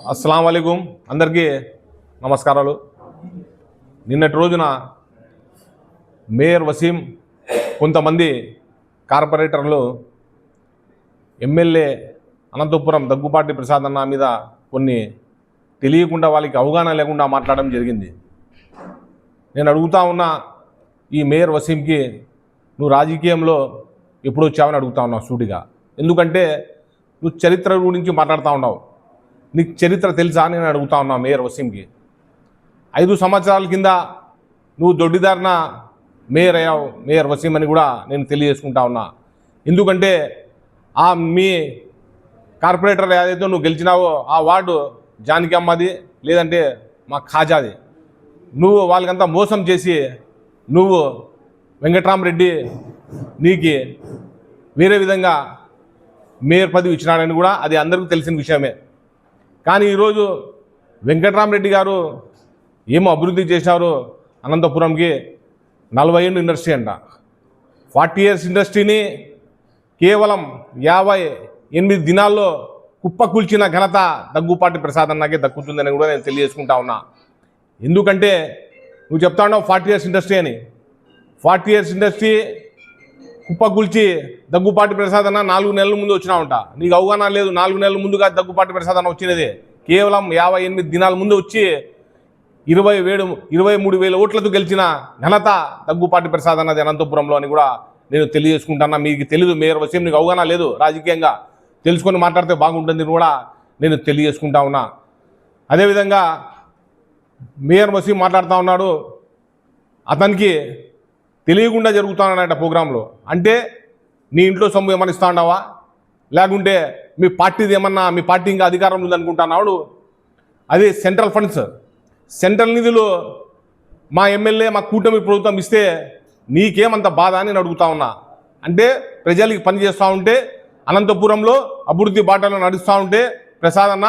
అస్సలం అయికం అందరికీ నమస్కారాలు. నిన్నటి రోజున మేయర్ వసీం కొంతమంది కార్పొరేటర్లు ఎమ్మెల్యే అనంతపురం దగ్గుపాటి ప్రసాద్ అన్న మీద కొన్ని తెలియకుండా వాళ్ళకి అవగాహన లేకుండా మాట్లాడడం జరిగింది. నేను అడుగుతా ఉన్న ఈ మేయర్ వసీంకి నువ్వు రాజకీయంలో ఎప్పుడు వచ్చావని అడుగుతా ఉన్నావు సూటిగా. ఎందుకంటే నువ్వు చరిత్ర గురించి మాట్లాడుతూ ఉన్నావు. నీకు చరిత్ర తెలుసా అని నేను అడుగుతా ఉన్నా మేయర్ వసీంకి. ఐదు సంవత్సరాల కింద నువ్వు దొడ్డిదారిన మేయర్ అయ్యావు మేయర్ వసీం అని కూడా నేను తెలియజేసుకుంటా ఉన్నా. ఎందుకంటే ఆ మీ కార్పొరేటర్ ఏదైతే నువ్వు గెలిచినావో ఆ వార్డు జానకి అమ్మది లేదంటే మా ఖాజాది. నువ్వు వాళ్ళకంతా మోసం చేసి నువ్వు వెంకట్రామరెడ్డి నీకు వేరే విధంగా మేయర్ పదవి ఇచ్చినాడని కూడా అది అందరికీ తెలిసిన విషయమే. కానీ ఈరోజు వెంకట్రామరెడ్డి గారు ఏమో అభివృద్ధి చేశారు అనంతపురంకి నలభై ఏళ్ళు ఇండస్ట్రీ అంట. ఫార్టీ ఇయర్స్ ఇండస్ట్రీని కేవలం యాభై ఎనిమిది దినాల్లో కుప్పకూల్చిన ఘనత దగ్గుపాటి ప్రసాద్ అన్నకే దక్కుతుందని కూడా నేను తెలియజేసుకుంటా ఉన్నా. ఎందుకంటే నువ్వు చెప్తా ఉన్నావు ఫార్టీ ఇయర్స్ ఇండస్ట్రీ అని. ఫార్టీ ఇయర్స్ ఇండస్ట్రీ కుప్పగుల్చి దగ్గుపాటి ప్రసాద్ అన్న నాలుగు నెలల ముందు వచ్చినా ఉంటా. నీకు అవగాహన లేదు నాలుగు నెలల ముందుగా దగ్గుపాటి ప్రసాద్ అన్న వచ్చినది. కేవలం యాభై ఎనిమిది దినాల ముందు వచ్చి ఇరవై వేడు ఇరవై మూడు వేల ఓట్లతో గెలిచిన ఘనత దగ్గుపాటి ప్రసాద్ అన్నది అనంతపురంలో అని కూడా నేను తెలియజేసుకుంటాను. మీకు తెలియదు మేయర్ వసీం నీకు అవగాహన లేదు రాజకీయంగా. తెలుసుకొని మాట్లాడితే బాగుంటుంది కూడా నేను తెలియజేసుకుంటా ఉన్నా. అదేవిధంగా మేయర్ వసీం మాట్లాడుతూ ఉన్నాడు. అతనికి తెలియకుండా జరుగుతానన్నట ప్రోగ్రాంలో. అంటే నీ ఇంట్లో సొమ్ము ఏమైనా ఇస్తా లేకుంటే మీ పార్టీది ఏమన్నా మీ పార్టీ ఇంకా అధికారం ఉందనుకుంటున్నాడు అది సెంట్రల్ ఫండ్స్. సెంట్రల్ నిధులు మా ఎమ్మెల్యే మా కూటమి ప్రభుత్వం ఇస్తే నీకేమంత బాధ అని నేను అడుగుతా ఉన్నా. అంటే ప్రజలకి పని చేస్తూ ఉంటే అనంతపురంలో అభివృద్ధి బాటలో నడుస్తూ ఉంటే ప్రసాద్ అన్న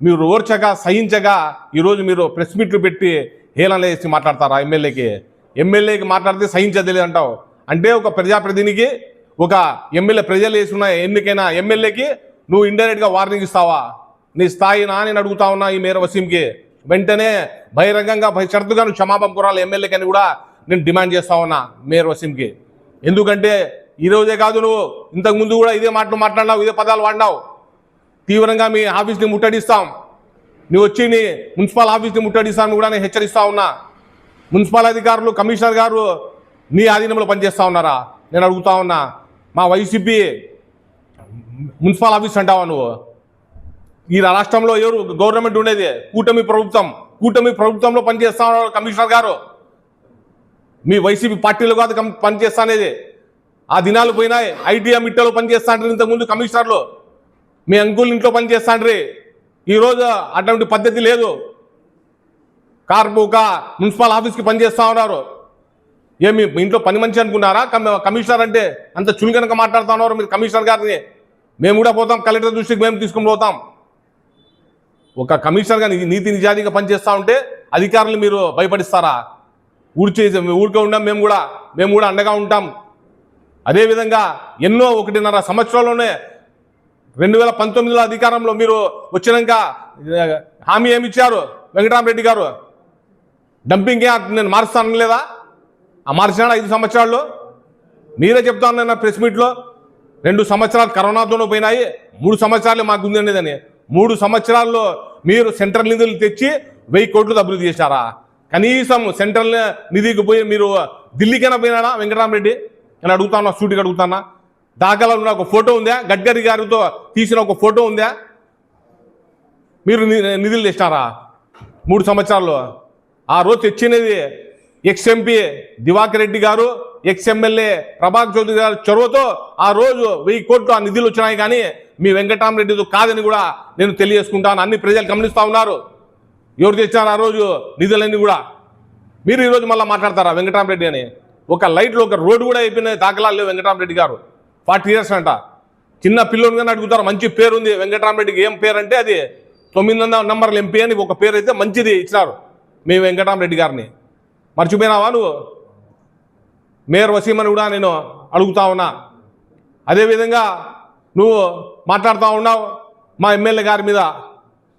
మీరు ఓర్చగా సహించగా ఈరోజు మీరు ప్రెస్ మీట్లు పెట్టి హేళన చేసి మాట్లాడతారా ఎమ్మెల్యేకి? ఎమ్మెల్యేకి మాట్లాడితే సహించలేదు అంటావు అంటే ఒక ప్రజాప్రతినిధికి ఒక ఎమ్మెల్యే ప్రజలు వేసిన ఎన్నికైన ఎమ్మెల్యేకి నువ్వు ఇండైరెక్ట్గా వార్నింగ్ ఇస్తావా? నీ స్థాయి నా నేను అడుగుతా ఉన్నా ఈ మేర వసీంకి. వెంటనే బహిరంగంగా షరతుగా నువ్వు క్షమాపణ కురాలి ఎమ్మెల్యేకి అని కూడా నేను డిమాండ్ చేస్తా ఉన్నా మేయర్ వసీంకి. ఎందుకంటే ఈరోజే కాదు నువ్వు ఇంతకుముందు కూడా ఇదే మాటలు మాట్లాడినావు ఇదే పదాలు వాడినావు. తీవ్రంగా మీ ఆఫీస్ని ముట్టడిస్తాం. నువ్వు వచ్చి నీ మున్సిపల్ ఆఫీస్ని ముట్టడిస్తాను కూడా నేను హెచ్చరిస్తా ఉన్నా. మున్సిపల్ అధికారులు కమిషనర్ గారు నీ ఆధీనంలో పనిచేస్తా ఉన్నారా? నేను అడుగుతా ఉన్నా. మా వైసీపీ మున్సిపల్ ఆఫీస్ అంటావా నువ్వు? ఈ రాష్ట్రంలో ఎవరు గవర్నమెంట్ ఉండేది? కూటమి ప్రభుత్వం కూటమి ప్రభుత్వంలో పనిచేస్తా ఉన్నారు కమిషనర్ గారు. మీ వైసీపీ పార్టీలో కాదు పనిచేస్తా అనేది. ఆ దినాలు పోయినాయి. ఐటీఎం ఇట్టలో పనిచేస్తాండ్రి ఇంతకుముందు కమిషనర్లు. మీ అంకుల్ ఇంట్లో పనిచేస్తాండ్రి ఈరోజు అటువంటి పద్ధతి లేదు. కార్పు మున్సిపల్ ఆఫీస్కి పనిచేస్తూ ఉన్నారు. ఏమి మీ ఇంట్లో పని మంచి అనుకున్నారా? కమిషనర్ అంటే అంత చులుగనక మాట్లాడుతూ ఉన్నారు మీరు కమిషనర్ గారిని. మేము కూడా పోతాం కలెక్టర్ దృష్టికి మేము తీసుకుని పోతాం. ఒక కమిషనర్గా కానీ నీతి నిజాయితీగా పనిచేస్తూ ఉంటే అధికారులు మీరు భయపడిస్తారా? ఊడ్చే ఊరికే ఉండం మేము కూడా మేము కూడా అండగా ఉంటాం. అదేవిధంగా ఎన్నో ఒకటిన్నర సంవత్సరాల్లోనే రెండు వేల పంతొమ్మిదిలో అధికారంలో మీరు వచ్చినాక హామీ ఏమి ఇచ్చారు? వెంకటరామరెడ్డి గారు? డంపింగ్ యాక్ట్ నేను మారుస్తాను లేదా? ఆ మార్చినాడు ఐదు సంవత్సరాల్లో? మీరే చెప్తాను నేను ప్రెస్ మీట్లో రెండు సంవత్సరాలు కరోనాతోనూ పోయినాయి మూడు సంవత్సరాలు మాకు ఉంది అనేదని మూడు సంవత్సరాల్లో మీరు సెంట్రల్ నిధులు తెచ్చి వెయ్యి కోట్లు అభివృద్ధి చేశారా? కనీసం సెంట్రల్ నిధికి పోయి మీరు ఢిల్లీకైనా పోయినాడా వెంకటరామరెడ్డి? అని అడుగుతానా సూటికి అడుగుతానా దాఖలా ఉన్న ఒక ఫోటో ఉందా? గడ్కరీ గారితో తీసిన ఒక ఫోటో ఉందా? మీరు ని- నిధులు తెచ్చినారా? మూడు సంవత్సరాల్లో. ఆ రోజు తెచ్చినది ఎక్స్ఎంపీ దివాకర్ రెడ్డి గారు ఎక్స్ఎమ్మెల్యే ప్రభాకర్ చౌదరి గారు చొరవతో ఆ రోజు వెయ్యి కోట్లు ఆ నిధులు వచ్చినాయి కానీ మీ వెంకటరామరెడ్డిది కాదని కూడా నేను తెలియజేసుకుంటాను. అన్ని ప్రజలు గమనిస్తూ ఉన్నారు. ఎవరు తెచ్చారు ఆ రోజు నిధులన్నీ కూడా? మీరు ఈరోజు మళ్ళీ మాట్లాడతారా వెంకటరామరెడ్డి అని? ఒక లైట్లో ఒక రోడ్డు కూడా అయిపోయిన దాఖలాలు లేవు వెంకటరామరెడ్డి గారు. ఫార్టీ ఇయర్స్ అంట. చిన్న పిల్లోనిగానే అడుగుతారు మంచి పేరు ఉంది వెంకటరామరెడ్డికి ఏం పేరు అంటే అది తొమ్మిది వందల నంబర్లు ఎంపీ అని ఒక పేరు అయితే మంచిది ఇచ్చినారు. మీ వెంకటరామరెడ్డి గారిని. మర్చిపోయినావా నువ్వు? మేయర్ వసీమని కూడా నేను అడుగుతా ఉన్నా. అదేవిధంగా నువ్వు మాట్లాడుతూ ఉన్నావు మా ఎమ్మెల్యే గారి మీద.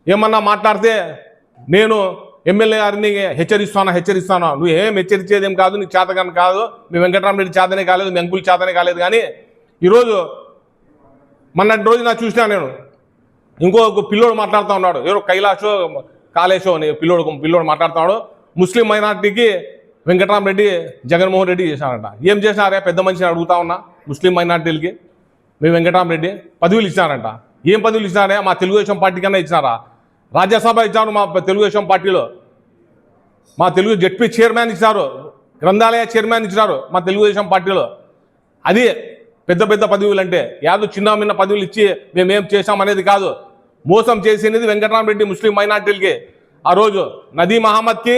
ఏమన్నా మాట్లాడితే నేను ఎమ్మెల్యే గారిని హెచ్చరిస్తాను హెచ్చరిస్తాను? నువ్వు ఏం హెచ్చరించేదేం కాదు నీకు చేతగాని కాదు మీ వెంకటరామరెడ్డి చేతనే కాలేదు మీ అంకుల్ చేతనే కాలేదు కానీ ఈరోజు మొన్నటి రోజు నా చూసినా నేను. ఇంకో ఒక పిల్లోడు మాట్లాడుతూ ఉన్నాడు. ఎవరో కైలాషో కాళేశో అని పిల్లోడు పిల్లోడు మాట్లాడుతున్నాడు. ముస్లిం మైనార్టీకి వెంకటరామరెడ్డి జగన్మోహన్ రెడ్డి చేశారంట. ఏం చేసినారే పెద్ద మనిషిని అడుగుతా ఉన్నా ముస్లిం మైనార్టీలకి. మీ వెంకటరామరెడ్డి పదవులు ఇచ్చినారంట. ఏం పదవులు ఇచ్చినారే? మా తెలుగుదేశం పార్టీ కన్నా ఇచ్చినారా? రాజ్యసభ ఇచ్చారు మా తెలుగుదేశం పార్టీలో. మా తెలుగు జడ్పీ చైర్మన్ ఇచ్చారు గ్రంథాలయ చైర్మన్ ఇచ్చినారు మా తెలుగుదేశం పార్టీలో. అది పెద్ద పెద్ద పదవులు అంటే యాదో చిన్న మిన్న పదవులు ఇచ్చి మేమేం చేశామనేది కాదు. మోసం చేసినది వెంకటరామరెడ్డి ముస్లిం మైనార్టీలకి. ఆ రోజు నదీ మహమ్మద్కి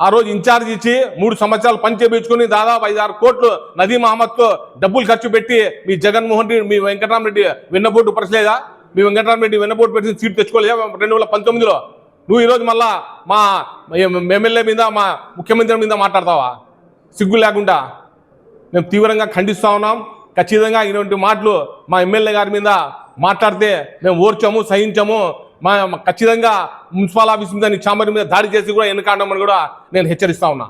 ఆ రోజు ఇన్ఛార్జ్ ఇచ్చి మూడు సంవత్సరాలు పనిచేపించుకుని దాదాపు ఐదు ఆరు కోట్లు నదీ మహమ్మద్తో డబ్బులు ఖర్చు పెట్టి మీ జగన్మోహన్ రెడ్డి మీ వెంకటరామరెడ్డి వెన్నబోటు పరచలేదా? మీ వెంకటరామరెడ్డి వెన్నబోటు పెట్టి సీట్ తెచ్చుకోలేదా? రెండు వేల పంతొమ్మిదిలో. నువ్వు ఈరోజు మళ్ళా మా ఎమ్మెల్యే మీద మా ముఖ్యమంత్రి మీద మాట్లాడతావా? సిగ్గు లేకుండా. మేము తీవ్రంగా ఖండిస్తా ఉన్నాం. ఖచ్చితంగా ఇటువంటి మాటలు మా ఎమ్మెల్యే గారి మీద మాట్లాడితే మేము ఓర్చాము సహించాము. మా ఖచ్చితంగా మున్సిపల్ ఆఫీస్ మీద నీ చాంబర్ మీద దాడి చేసి కూడా ఎన్నికాడమని కూడా నేను హెచ్చరిస్తా ఉన్నా.